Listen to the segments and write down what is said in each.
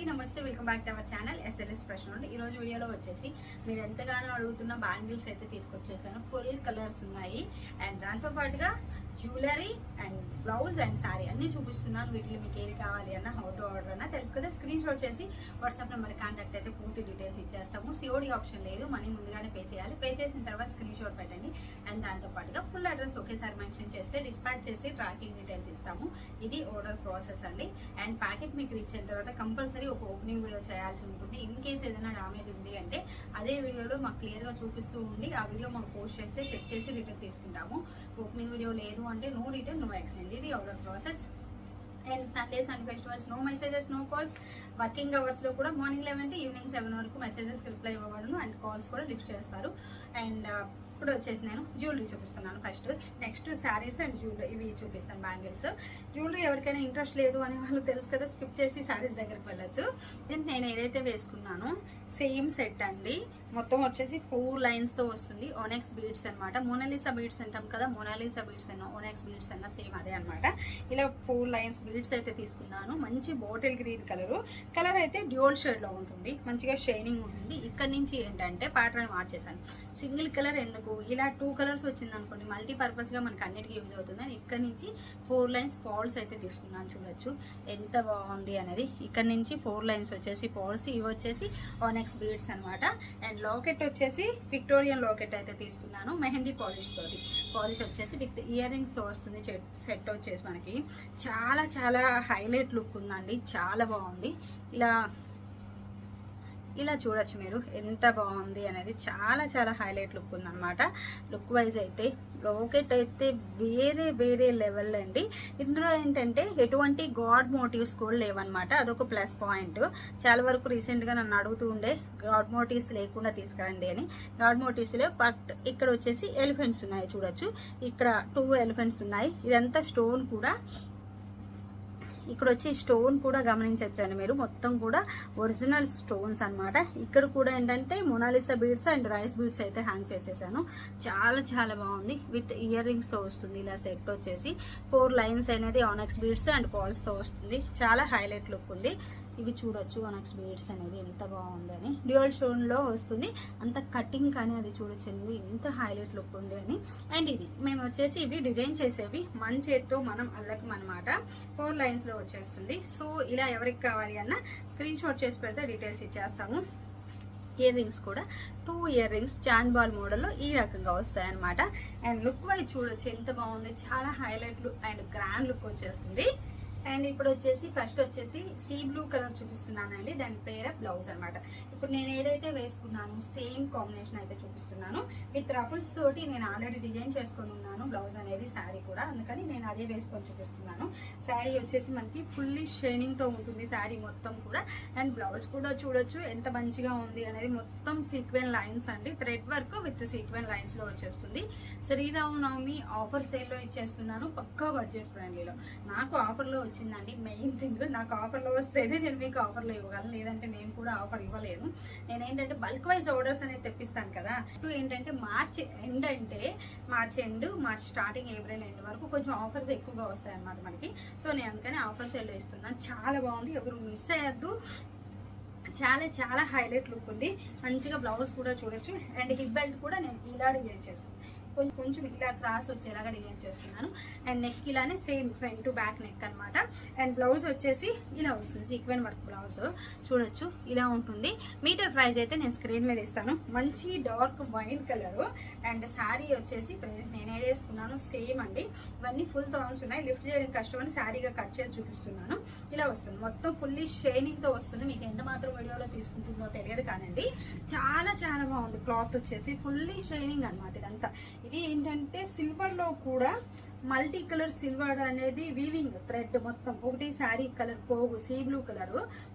అందరికీ నమస్తే welcome back to our channel SLS fashion ఈ రోజు వీడియోలో వచ్చేసి మీరు ఎంతగానో అడుగుతున్న బ్యాంగిల్స్ అయితే తీసుకొచ్చేసాను. ఫుల్ కలర్స్ ఉన్నాయి. అండ్ దాంతో పాటుగా jewellery and blouse and sari అన్ని చూపిస్తున్నాను. వీటిలో మీకు ఏది కావాలి అన్న హౌ టు ఆర్డర్ అన్న తెలుసు కదా స్క్రీన్ షాట్ చేసి వాట్సాప్ నెంబర్ కాంటాక్ట్ అయితే పూర్తి డీటెయిల్స్ ఇచ్చేస్తాము. సిఓడి ఆప్షన్ లేదు. మనీ ముందుగానే పే చేయాలి. పే చేసిన తర్వాత స్క్రీన్ షాట్ పెట్టండి. అండ్ దాంతో పాటుగా ఫుల్ అడ్రస్ ఒకేసారి మెన్షన్ చేస్తే డిస్పాచ్ చేసి ట్రాకింగ్ డీటెయిల్స్ ఇస్తాము. ఇది ఆర్డర్ ప్రాసెస్ అండి. అండ్ ప్యాకెట్ మీకు రీచ్ అయిన తర్వాత కంపల్సరీ ఒక ఓపెనింగ్ వీడియో చేయాల్సి ఉంటుంది. ఇన్ కేస్ ఏదైనా డామేజ్ ఉంది అంటే అదే వీడియోలో మాకు క్లియర్గా చూపిస్తూ ఉండి ఆ వీడియో మాకు పోస్ట్ చేస్తే చెక్ చేసి రిటర్న్ తీసుకుంటాము. ఓపెనింగ్ వీడియో లేదు అంటే నో రిటర్న్ నో ఎక్స్చేంజ్ ఇది our process and Sundays and festivals no messages no calls working అవర్స్లో కూడా morning eleven to evening seven వరకు మెసేజెస్ రిప్లై ఇవ్వబడును. అండ్ కాల్స్ కూడా లిఫ్ట్ చేస్తారు. అండ్ ఇప్పుడు వచ్చేసి నేను జ్యువెలరీ చూపిస్తున్నాను first next saris and jewellery ఇవి చూపిస్తాను బ్యాంగిల్స్ జ్యువెలరీ ఎవరికైనా ఇంట్రెస్ట్ లేదు అని వాళ్ళు తెలుసు కదా స్కిప్ చేసి శారీస్ దగ్గరికి వెళ్ళొచ్చు. ఇది నేను ఏదైతే వేసుకున్నానో సేమ్ సెట్ అండి. మొత్తం వచ్చేసి ఫోర్ లైన్స్తో వస్తుంది. ఓనెక్స్ బీడ్స్ అనమాట మోనాలిసా బీడ్స్ అంటాం కదా మోనాలిసా బీడ్స్ అన్న ఓనెక్స్ బీడ్స్ అన్న సేమ్ అదే అనమాట ఇలా ఫోర్ లైన్స్ బీడ్స్ అయితే తీసుకున్నాను. మంచి బాటిల్ గ్రీన్ కలరు కలర్ అయితే డ్యూల్ షేడ్లో ఉంటుంది. మంచిగా షైనింగ్ ఉంటుంది. ఇక్కడ నుంచి ఏంటంటే ప్యాటర్న్ మార్చేసాను సింగిల్ కలర్ ఎందుకు? ఇలా టూ కలర్స్ వచ్చింది అనుకోండి మల్టీపర్పస్గా మనకి అన్నిటికీ యూజ్ అవుతుంది అని ఇక్కడ నుంచి ఫోర్ లైన్స్ పాల్స్ అయితే తీసుకున్నాను చూడొచ్చు. ఎంత బాగుంది అనేది. ఇక్కడ నుంచి ఫోర్ లైన్స్ వచ్చేసి పాల్స్ ఇవి వచ్చేసి ఓనెక్స్ బీడ్స్ అనమాట అండ్ లాకెట్ వచ్చేసి విక్టోరియన్ లాకెట్ అయితే తీసుకున్నాను. మెహందీ పాలిష్ తోటి. పాలిష్ వచ్చేసి విత్ ఇయర్ రింగ్స్తో వస్తుంది సెట్ వచ్చేసి మనకి. చాలా చాలా హైలైట్ లుక్ ఉందండి. చాలా బాగుంది. ఇలా ఇలా చూడొచ్చు మీరు ఎంత బాగుంది అనేది చాలా చాలా హైలైట్ లుక్ ఉందన్నమాట. లుక్ వైజ్ అయితే లోకెట్ అయితే వేరే వేరే లెవెల్ అండి. ఇందులో ఏంటంటే ఎటువంటి గాడ్ మోటివ్స్ కూడా లేవన్నమాట. అదొక ప్లస్ పాయింట్. చాలా వరకు రీసెంట్గా నన్ను అడుగుతూ ఉండే గాడ్ మోటివ్స్ లేకుండా తీసుకురండి అని. గాడ్ మోటివ్స్లో పట్ ఇక్కడ వచ్చేసి ఎలిఫెంట్స్ ఉన్నాయి చూడొచ్చు. ఇక్కడ టూ ఎలిఫెంట్స్ ఉన్నాయి. ఇదంతా స్టోన్ కూడా ఇక్కడ వచ్చి స్టోన్ కూడా గమనించవచ్చండి మీరు. మొత్తం కూడా ఒరిజినల్ స్టోన్స్ అన్నమాట. ఇక్కడ కూడా ఏంటంటే Mona Lisa beads and rice beads అయితే హ్యాంగ్ చేసేసాను. చాలా చాలా బాగుంది. విత్ ఇయర్ రింగ్స్తో వస్తుంది ఇలా సెట్ వచ్చేసి. ఫోర్ లైన్స్ అనేది ఆనెక్స్ బీడ్స్ అండ్ పాల్స్తో వస్తుంది. చాలా హైలైట్ లుక్ ఉంది. ఇవి చూడొచ్చు మనకు బీడ్స్ అనేది ఎంత బాగుంది అని డ్యూయల్ షోన్లో వస్తుంది. అంత కటింగ్ కానీ అది చూడొచ్చింది ఎంత హైలైట్ లుక్ ఉంది అని. అండ్ ఇది మేము వచ్చేసి ఇవి డిజైన్ చేసేవి మన చేత్తో మనం అల్లకం అనమాట ఫోర్ లైన్స్లో వచ్చేస్తుంది. సో ఇలా ఎవరికి కావాలి అన్న స్క్రీన్ షాట్ చేసి పెడితే డీటెయిల్స్ ఇచ్చేస్తాము. ఇయర్ రింగ్స్ కూడా. టూ ఇయర్ రింగ్స్ చాన్ బాల్ మోడల్లో ఈ రకంగా వస్తాయన్నమాట. అండ్ లుక్ వైజ్ చూడొచ్చు ఎంత బాగుంది. చాలా highlight look and grand look వచ్చేస్తుంది. అండ్ ఇప్పుడు వచ్చేసి ఫస్ట్ వచ్చేసి సీ బ్లూ కలర్ చూపిస్తున్నానండి. దాని పేరే బ్లౌజ్ అనమాట ఇప్పుడు నేను ఏదైతే వేసుకున్నాను సేమ్ కాంబినేషన్ అయితే చూపిస్తున్నాను. విత్ రఫుల్స్ తోటి నేను ఆల్రెడీ డిజైన్ చేసుకొని ఉన్నాను బ్లౌజ్ అనేది శారీ కూడా. అందుకని నేను అదే వేసుకొని చూపిస్తున్నాను. శారీ వచ్చేసి మనకి ఫుల్లీ షైనింగ్తో ఉంటుంది శారీ మొత్తం కూడా. అండ్ బ్లౌజ్ కూడా చూడొచ్చు ఎంత మంచిగా ఉంది అనేది మొత్తం సీక్వెన్ లైన్స్ అండి. థ్రెడ్ వర్క్ విత్ సీక్వెన్ లైన్స్లో వచ్చేస్తుంది. శ్రీరామనవమి ఆఫర్ సేల్లో ఇచ్చేస్తున్నాను. పక్కా బడ్జెట్ ఫ్రెండ్లీలో నాకు ఆఫర్లో వచ్చిందండి. మెయిన్ థింగ్ నాకు ఆఫర్లో వస్తేనే నేను మీకు ఆఫర్లో ఇవ్వగలను. లేదంటే నేను కూడా ఆఫర్ ఇవ్వలేను. నేను ఏంటంటే బల్క్ వైజ్ ఆర్డర్స్ అనేది తెప్పిస్తాను కదా. ఇప్పుడు ఏంటంటే మార్చ్ ఎండ్ అంటే March end March starting April end వరకు కొంచెం ఆఫర్స్ ఎక్కువగా వస్తాయి అన్నమాట మనకి. సో నేను అందుకనే ఆఫర్స్ వెళ్ళి ఇస్తున్నాను చాలా బాగుంది. ఎవరు మిస్ అయ్యద్దు. చాలా చాలా హైలైట్ లుక్ ఉంది. మంచిగా బ్లౌజ్ కూడా చూడొచ్చు. అండ్ హిప్ బెల్ట్ కూడా నేను ఇలాడి డిజైన్ కొంచెం కొంచెం ఇలా క్రాస్ వచ్చేలాగా డిజైన్ చేస్తున్నాను. అండ్ నెక్ ఇలానే same front to back neck అనమాట అండ్ బ్లౌజ్ వచ్చేసి ఇలా వస్తుంది సీక్వెన్ వర్క్ బ్లౌజ్ చూడొచ్చు ఇలా ఉంటుంది. మీటర్ ప్రైస్ అయితే నేను స్క్రీన్ మీద ఇస్తాను. మంచి dark wine colour and sari వచ్చేసి నేను ఏది వేసుకున్నాను సేమ్ అండి. ఇవన్నీ ఫుల్ థౌన్స్ ఉన్నాయి. లిఫ్ట్ చేయడం కష్టం అని శారీగా కట్ చేసి చూపిస్తున్నాను. ఇలా వస్తుంది. మొత్తం ఫుల్లీ షైనింగ్తో వస్తుంది. మీకు ఎంత మాత్రం వీడియోలో తీసుకుంటుందో తెలియదు కానండి. చాలా చాలా బాగుంది. క్లాత్ వచ్చేసి ఫుల్లీ షైనింగ్ అనమాట ఇదంతా. ఇది ఏంటంటే సిల్వర్లో కూడా మల్టీ కలర్ సిల్వర్ అనేది వీవింగ్ థ్రెడ్ మొత్తం. ఒకటి శారీ కలర్ పోగు sea blue colour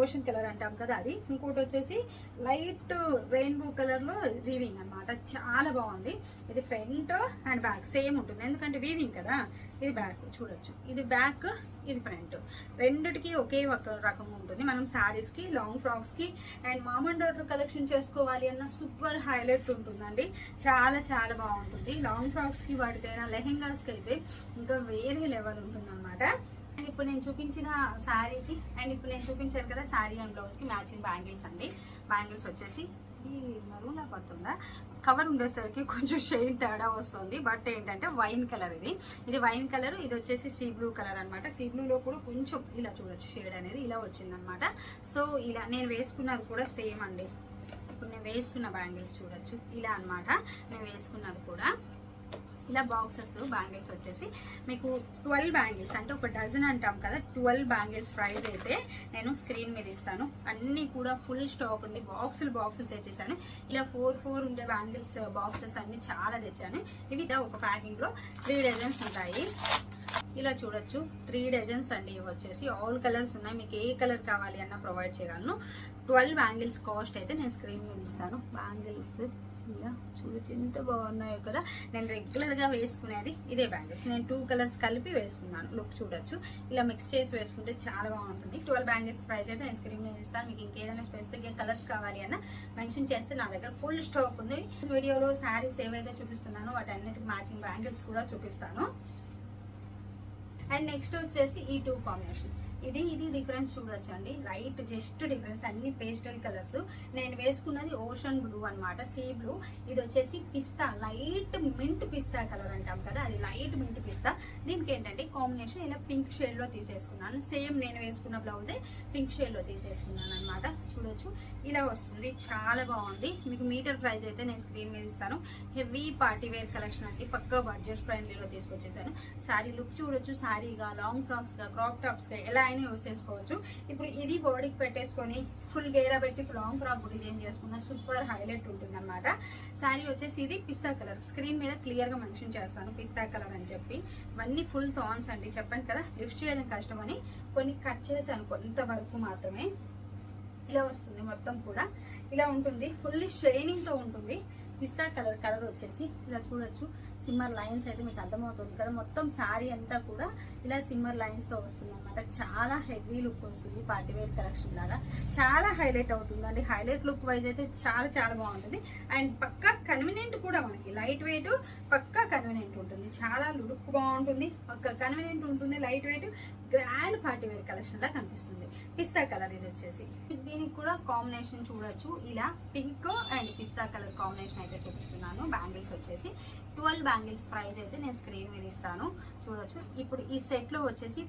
ocean colour అంటాం కదా అది. ఇంకోటి వచ్చేసి లైట్ రెయిన్బో కలర్లో వీవింగ్ అన్నమాట. చాలా బాగుంది. ఇది ఫ్రంట్ అండ్ బ్యాక్ సేమ్ ఉంటుంది. ఎందుకంటే వీవింగ్ కదా. ఇది బ్యాక్ చూడొచ్చు. ఇది బ్యాక్ ఇది ఫ్రంట్ రెండిటికి ఒకే ఒక రకం ఉంటుంది. మనం శారీస్కి లాంగ్ ఫ్రాక్స్కి అండ్ మామూలు డాటర్ కలెక్షన్ చేసుకోవాలి అన్న సూపర్ హైలైట్ ఉంటుందండి. చాలా చాలా బాగుంటుంది. లాంగ్ ఫ్రాక్స్కి వాటికైనా లెహెంగాస్కి అయితే ఇంకా వేరే లెవెల్ ఉంటుంది అనమాట ఇప్పుడు నేను చూపించిన శారీకి అండ్ ఇప్పుడు నేను చూపించాను కదా శారీ అండ్ బ్లౌజ్కి మ్యాచింగ్ బ్యాంగిల్స్ అండి. బ్యాంగిల్స్ వచ్చేసి ఈ మరూలా పడుతుందా? కవర్ ఉండేసరికి కొంచెం షేడ్ తేడా వస్తుంది. బట్ ఏంటంటే వైన్ కలర్ ఇది. ఇది వైన్ కలర్ ఇది వచ్చేసి సీ బ్లూ కలర్ అనమాట సీ బ్లూలో కూడా కొంచెం ఇలా చూడొచ్చు షేడ్ అనేది ఇలా వచ్చిందనమాట సో ఇలా నేను వేసుకున్నది కూడా సేమ్ అండి. ఇప్పుడు నేను వేసుకున్న బ్యాంగిల్స్ చూడొచ్చు. ఇలా అన్నమాట. నేను వేసుకున్నది కూడా. ఇలా బాక్సెస్ బ్యాంగిల్స్ వచ్చేసి మీకు ట్వెల్వ్ బ్యాంగిల్స్ అంటే ఒక డజన్ అంటాం కదా ట్వెల్వ్ బ్యాంగిల్స్ ప్రైస్ అయితే నేను స్క్రీన్ మీద ఇస్తాను. అన్నీ కూడా ఫుల్ స్టాక్ ఉంది. బాక్సులు బాక్సులు తెచ్చేసాను. ఇలా ఫోర్ ఫోర్ ఉండే బ్యాంగిల్స్ బాక్సెస్ అన్ని చాలా తెచ్చాను. ఇవి ఒక ప్యాకింగ్లో త్రీ డజన్స్ ఉంటాయి. ఇలా చూడొచ్చు. త్రీ డజన్స్ అండి ఇవి వచ్చేసి. ఆల్ కలర్స్ ఉన్నాయి. మీకు ఏ కలర్ కావాలి అన్న ప్రొవైడ్ చేయగలను. ట్వెల్వ్ బ్యాంగిల్స్ కాస్ట్ అయితే నేను స్క్రీన్ మీద ఇస్తాను. బ్యాంగిల్స్ ఇలా చూడొచ్చు ఎంత బాగున్నాయో కదా. నేను రెగ్యులర్గా వేసుకునేది ఇదే బ్యాంగిల్స్. నేను టూ కలర్స్ కలిపి వేసుకున్నాను. లుక్ చూడొచ్చు. ఇలా మిక్స్ చేసి వేసుకుంటే చాలా బాగుంటుంది. ట్వెల్వ్ బ్యాంగిల్స్ ప్రైస్ అయితే నేను స్క్రీన్ మీద ఇస్తాను. మీకు ఇంకేదైనా స్పెసిఫిక్గా కలర్స్ కావాలి అన్న మెన్షన్ చేస్తే నా దగ్గర ఫుల్ స్టాక్ ఉంది. వీడియోలో శారీస్ ఏవైతే చూపిస్తున్నానో వాటి అన్నిటికి మ్యాచింగ్ బ్యాంగిల్స్ కూడా చూపిస్తాను. అండ్ నెక్స్ట్ వచ్చేసి ఈ టూ కాంబినేషన్ ఇది ఇది డిఫరెన్స్ చూడొచ్చు అండి. లైట్ జస్ట్ డిఫరెన్స్ అన్ని పేస్టల్ కలర్స్ నేను వేసుకున్నది ఓషన్ బ్లూ అన్నమాట సీ బ్లూ ఇది వచ్చేసి పిస్తా లైట్ మింట్ పిస్తా కలర్ అంటాం కదా అది లైట్ మింట్ పిస్తా. దీనికి ఏంటంటే కాంబినేషన్ ఇలా పింక్ షేడ్లో తీసేసుకున్నాను. సేమ్ నేను వేసుకున్న బ్లౌజే పింక్ షేడ్లో తీసేసుకున్నాను అనమాట చూడొచ్చు. ఇలా వస్తుంది. చాలా బాగుంది. మీకు మీటర్ ప్రైస్ అయితే నేను స్క్రీన్ మీద ఇస్తాను. హెవీ పార్టీ వేర్ కలెక్షన్ అండి. పక్క బడ్జెట్ ఫ్రెండ్లీలో తీసుకొచ్చేసాను. శారీ లుక్ చూడొచ్చు. శారీగా లాంగ్ ఫ్రాక్స్గా క్రాప్ టాప్స్గా ఎలా అయినా యూస్ చేసుకోవచ్చు. ఇప్పుడు ఇది బాడీకి పెట్టేసుకొని ఫుల్ గేరా పెట్టి లాంగ్ ఫ్రాక్ కూడా డిజైన్ చేసుకున్న సూపర్ హైలైట్ ఉంటుంది అనమాట శారీ వచ్చేసి ఇది పిస్తా కలర్ స్క్రీన్ మీద క్లియర్గా మెన్షన్ చేస్తాను పిస్తా కలర్ అని చెప్పి. ఇవన్నీ ఫుల్ థాన్స్ అండి. చెప్పాను కదా లిఫ్ట్ చేయడం కష్టం అని కొన్ని కట్ చేశాను కొంతవరకు మాత్రమే. ఇలా వస్తుంది మొత్తం కూడా. ఇలా ఉంటుంది ఫుల్ షైనింగ్తో ఉంటుంది. పిస్తా కలర్ కలర్ వచ్చేసి ఇలా చూడొచ్చు. సిమ్మర్ లైన్స్ అయితే మీకు అర్థమవుతుంది కదా. మొత్తం శారీ అంతా కూడా ఇలా సిమ్మర్ లైన్స్తో వస్తుంది అనమాట చాలా హెవీ లుక్ వస్తుంది పార్టీ వేర్ కలెక్షన్ లాగా. చాలా హైలైట్ అవుతుంది అండి హైలైట్ లుక్ వైజ్ అయితే చాలా చాలా బాగుంటుంది. అండ్ పక్కా కన్వీనియంట్ కూడా మనకి. లైట్ వెయిట్ పక్కా కన్వీనియంట్ ఉంటుంది. చాలా లుక్ బాగుంటుంది. ఒక కన్వీనియంట్ ఉంటుంది. Light weight grand party wear collection లా కనిపిస్తుంది. పిస్తా కలర్ ఇది వచ్చేసి. దీనికి కూడా కాంబినేషన్ చూడొచ్చు. ఇలా పింక్ అండ్ పిస్తా కలర్ కాంబినేషన్ అయితే చూపిస్తున్నాను. బ్యాంగిల్స్ వచ్చేసి. ట్వెల్వ్ బ్యాంగిల్స్ ప్రైస్ అయితే నేను స్క్రీన్ మీద ఇస్తాను. చూడొచ్చు. ఇప్పుడు ఈ సెట్లో వచ్చేసి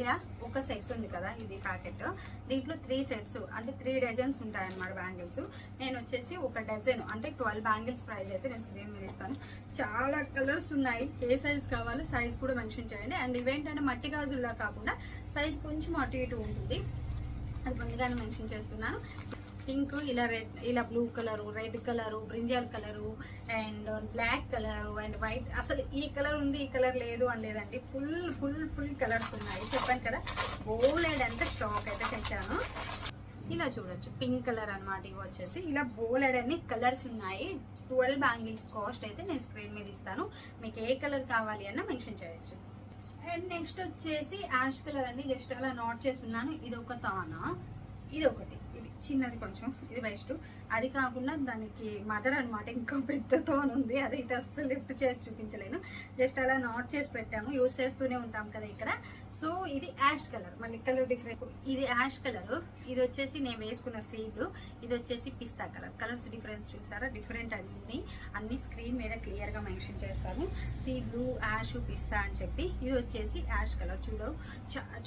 ఇలా ఒక సెట్ ఉంది కదా ఇది ప్యాకెట్. దీంట్లో త్రీ సెట్స్ అంటే త్రీ డజన్స్ ఉంటాయన్నమాట బ్యాంగిల్స్. నేను వచ్చేసి ఒక డజన్ అంటే ట్వెల్వ్ బ్యాంగిల్స్ ప్రైస్ అయితే నేను స్క్రీన్ మీద ఇస్తాను. చాలా కలర్స్ ఉన్నాయి. ఏ సైజ్ కావాలో సైజ్ కూడా మెన్షన్ చేయండి. అండ్ ఇవేంటంటే మట్టి గాజుల్లా కాకుండా సైజ్ కొంచెం అటు ఇటు ఉంటుంది. అది ముందుగానే మెన్షన్ చేస్తున్నాను. పింక్ ఇలా రెడ్ ఇలా blue colour red colour brinjal colour and black colour and white. అసలు ఈ కలర్ ఉంది ఈ కలర్ లేదు అని లేదండి ఫుల్ ఫుల్ ఫుల్ కలర్స్ ఉన్నాయి. చెప్పాను కదా బోలెడ్ అంతా స్టాక్ అయితే తెచ్చాను. ఇలా చూడొచ్చు పింక్ కలర్ అన్నమాట ఇవి వచ్చేసి. ఇలా బోలెడ్ అన్ని కలర్స్ ఉన్నాయి. ట్వెల్వ్ బ్యాంగిల్స్ కాస్ట్ అయితే నేను స్క్రీన్ మీద ఇస్తాను. మీకు ఏ కలర్ కావాలి అన్న మెన్షన్ చేయొచ్చు. అండ్ నెక్స్ట్ వచ్చేసి యాష్ కలర్ అండి. జస్ట్ అలా నోట్ చేస్తున్నాను. ఇది ఒక తానా? ఇది ఒకటి చిన్నది కొంచెం ఇది బెస్ట్. అది కాకుండా దానికి మదర్ అన్నమాట ఇంకా పెద్దతో ఉంది. అదైతే అస్సలు లిఫ్ట్ చేసి చూపించలేను. జస్ట్ అలా నాట్ చేసి పెట్టాము. యూస్ చేస్తూనే ఉంటాం కదా ఇక్కడ. సో ఇది యాష్ కలర్. మళ్ళీ కలర్ డిఫరెంట్. ఇది యాష్ కలర్. ఇది వచ్చేసి నేను వేసుకున్న సీడ్ ఇది వచ్చేసి పిస్తా కలర్. కలర్స్ డిఫరెన్స్ చూసారా? డిఫరెంట్ అన్ని అన్ని స్క్రీన్ మీద క్లియర్గా మెన్షన్ చేస్తాను. సీ బ్లూ యాష్ పిస్తా అని చెప్పి. ఇది వచ్చేసి యాష్ కలర్. చూడ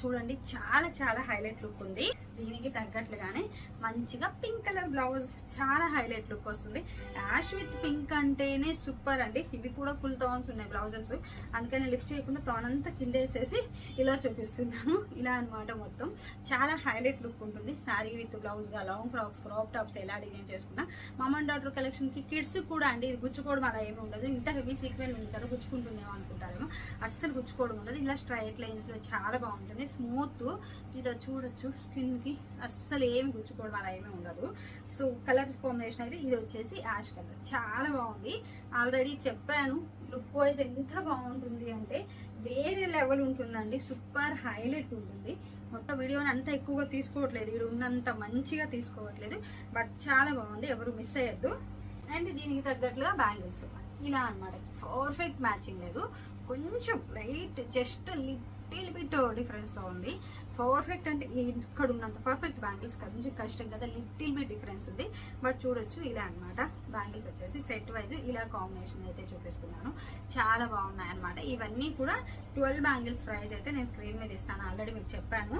చూడండి. చాలా చాలా హైలైట్ లుక్ ఉంది. దీనికి తగ్గట్లుగానే మంచిగా పింక్ కలర్ బ్లౌజ్ చాలా హైలైట్ లుక్ వస్తుంది. యాష్ విత్ పింక్ అంటేనే సూపర్ అండి. ఇవి కూడా ఫుల్ థాన్స్ ఉన్నాయి బ్లౌజెస్. అందుకని లిఫ్ట్ చేయకుండా తోనంత కిందేసేసి కింద వేసేసి ఇలా చూపిస్తున్నాను. ఇలా అన్నమాట మొత్తం. చాలా హైలైట్ లుక్ ఉంటుంది. శారీ విత్ బ్లౌజ్గా లాంగ్ ఫ్రాక్స్ క్రాప్ టాప్స్ ఎలా డిజైన్ చేసుకున్నా. మమ్ అండ్ డాటర్ కలెక్షన్కి కిడ్స్ కూడా అండి. ఇది గుచ్చుకోవడం అలా ఏమి ఉండదు. ఇంత హెవీ సీక్వెన్ ఉంటారు. గుచ్చుకుంటుందేమో అనుకుంటారేమో. అస్సలు గుచ్చుకోవడం ఉండదు. ఇలా స్ట్రైట్ లైన్స్లో చాలా బాగుంటుంది. స్మూత్. ఇలా చూడొచ్చు. స్కిన్కి అస్సలు ఏమి గుచ్చుకోవడం అలా ఏమీ ఉండదు. సో కలర్స్ కాంబినేషన్ అయితే ఇది వచ్చేసి యాష్ కలర్. చాలా బాగుంది. ఆల్రెడీ చెప్పాను లుక్ వైజ్ ఎంత బాగుంటుంది అంటే వేరే లెవెల్ ఉంటుందండి. సూపర్ హైలైట్ ఉంటుంది. మొత్తం వీడియోని అంత ఎక్కువగా తీసుకోవట్లేదు. ఇక్కడ ఉన్నంత మంచిగా తీసుకోవట్లేదు. బట్ చాలా బాగుంది. ఎవరు మిస్ అయ్యద్దు. అండ్ దీనికి తగ్గట్లుగా బ్యాంగిల్స్. ఇలా అన్నమాట. పర్ఫెక్ట్ మ్యాచింగ్ లేదు. కొంచెం light just little little bit డిఫరెన్స్తో ఉంది. పర్ఫెక్ట్ అంటే ఇక్కడ ఉన్నంత పర్ఫెక్ట్ బ్యాంగిల్స్ కొంచెం కష్టం కదా లిటిల్ బి డిఫరెన్స్ ఉంది. బట్ చూడొచ్చు ఇలా అన్నమాట. బ్యాంగిల్స్ వచ్చేసి సెట్ వైజ్ ఇలా కాంబినేషన్ అయితే చూపిస్తున్నాను. చాలా బాగున్నాయి అనమాట ఇవన్నీ కూడా ట్వెల్వ్ బ్యాంగిల్స్ ప్రైస్ అయితే నేను స్క్రీన్ మీద ఇస్తాను. ఆల్రెడీ మీకు చెప్పాను.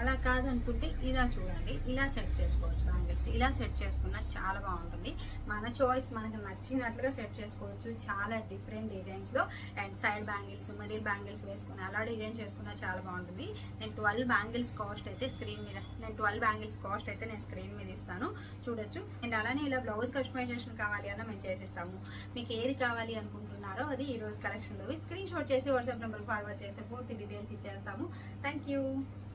అలా కాదనుకుంటే ఇలా చూడండి. ఇలా సెట్ చేసుకోవచ్చు బ్యాంగిల్స్ ఇలా సెట్ చేసుకున్న చాలా బాగుంటుంది. మన చాయిస్ మనకు నచ్చినట్లుగా సెట్ చేసుకోవచ్చు. చాలా different డిజైన్స్లో and side bangles middle bangles వేసుకుని అలా డిజైన్ చేసుకున్నా చాలా బాగుంటుంది. నేను ట్వెల్వ్ బ్యాంగిల్స్ కాస్ట్ అయితే స్క్రీన్ మీద నేను ట్వెల్వ్ బ్యాంగిల్స్ కాస్ట్ అయితే నేను స్క్రీన్ మీద ఇస్తాను. చూడొచ్చు. అండ్ అలానే ఇలా బ్లౌజ్ కస్టమైజేషన్ కావాలి అన్న మేము చేసిస్తాము. మీకు ఏది కావాలి అనుకుంటున్నారో అది ఈ రోజు కలెక్షన్లో స్క్రీన్ షాట్ చేసి వాట్సాప్ నెంబర్ ఫార్వర్డ్ చేస్తే పూర్తి డీటెయిల్స్ ఇచ్చేస్తాము. Thank you